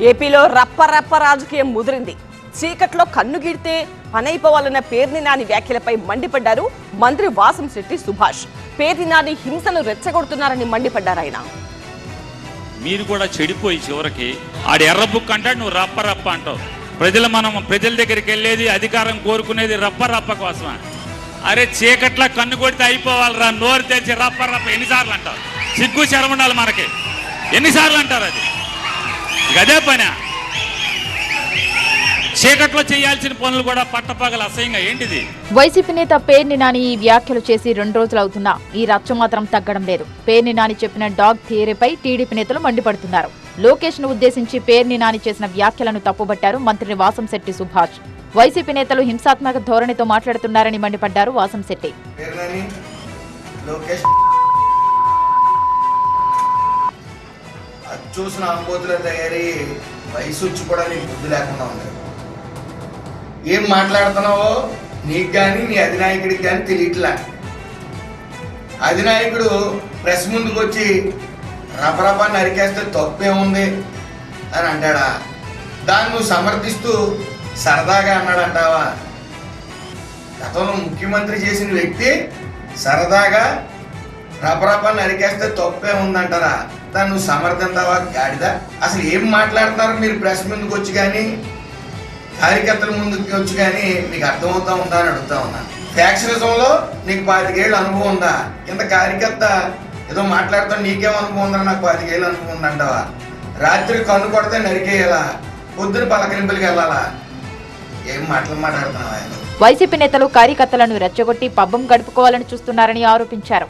ఏపీలో రప్ప రప్ప రాజకీయం ముదిరింది. చీకట్లో కన్ను గిడితే పనైపోవాలన్న పేర్ని నాని వ్యాఖ్యలపై మండిపడ్డారు మంత్రి వాసంశెట్టి సుభాష్. పేర్ని నాని హింసను రెచ్చగొడుతున్నారని మండిపడ్డారు ఆయన. మీరు కూడా చెడిపోయి చివరికి ఆడు ఎర్రబుక్ అంటాడు నువ్వు రప్ప రప్ప అంటావు. ప్రజలు మనం ప్రజల దగ్గరికి వెళ్ళేది అధికారం కోరుకునేది రప్ప రప్ప కోసమా? అరే చీకట్ల కన్ను కొడితే అయిపోవాలిరా నోరు తెచ్చి రప్ప రప్ప ఎన్నిసార్లు అంటావు? సిగ్గు శరం ఉండాలి మనకి. ఎన్నిసార్లు అంటారు అది? అదే పని. చీకట్లో చేయాల్సిన పనులు కూడా పట్టపగల అసహ్యంగా. ఏంటిది? వైసీపీ నేత పేర్ని నాని ఈ వ్యాఖ్యలు చేసి రెండు రోజులవుతున్నా ఈ రచ్చ మాత్రం తగ్గడం లేదు. పేర్ని నాని చెప్పిన డాగ్ థియరీపై టీడీపీ నేతలు మండిపడుతున్నారు. లోకేష్ను ఉద్దేశించి పేర్ని నాని చేసిన వ్యాఖ్యలను తప్పుబట్టారు మంత్రి వాసంశెట్టి సుభాష్. వైసీపీ నేతలు హింసాత్మక ధోరణితో మాట్లాడుతున్నారని మండిపడ్డారు వాసంశెట్టి చూసిన ఆంబోతుల తయారీ వయసు వచ్చి కూడా నీకు బుద్ధి లేకుండా ఉంది. ఏం మాట్లాడుతున్నావో నీకు కానీ నీ అధినాయకుడికి కానీ తెలియట్లే. అధినాయకుడు ప్రెస్ ముందుకు వచ్చి రపరపా నరికేస్తే తప్పేముంది అని అంటాడా? దాన్ని నువ్వు సమర్థిస్తూ సరదాగా అన్నాడంటావా? గతంలో ముఖ్యమంత్రి చేసిన వ్యక్తి సరదాగా రపరప నరికేస్తే తప్పే ఉందంటారా? తను నువ్వు సమర్థింతావా గాడిద? అసలు ఏం మాట్లాడతారు మీరు ప్రెస్ ముందుకు వచ్చి కానీ కార్యకర్తల ముందుకు వచ్చి కానీ మీకు అర్థమవుతా ఉందా అని అడుగుతా ఉన్నాను ఫ్యాక్షనిజంలో నీకు పాతికేళ్ళు అనుభవం ఉందా? ఇంత కార్యకర్త ఏదో మాట్లాడుతా నీకేం అనుభవం ఉందా? నాకు పాతికేళ్ళు అనుభవం ఉందంటావా రాత్రి కన్ను కొడితే నరికేయాలా? పొద్దున పలకరింపులకి వెళ్ళాలా? ఏం మాటలు మాట్లాడుతున్నావా? వైసీపీ నేతలు కార్యకర్తలను రెచ్చగొట్టి పబ్బం గడుపుకోవాలని చూస్తున్నారని ఆరోపించారు.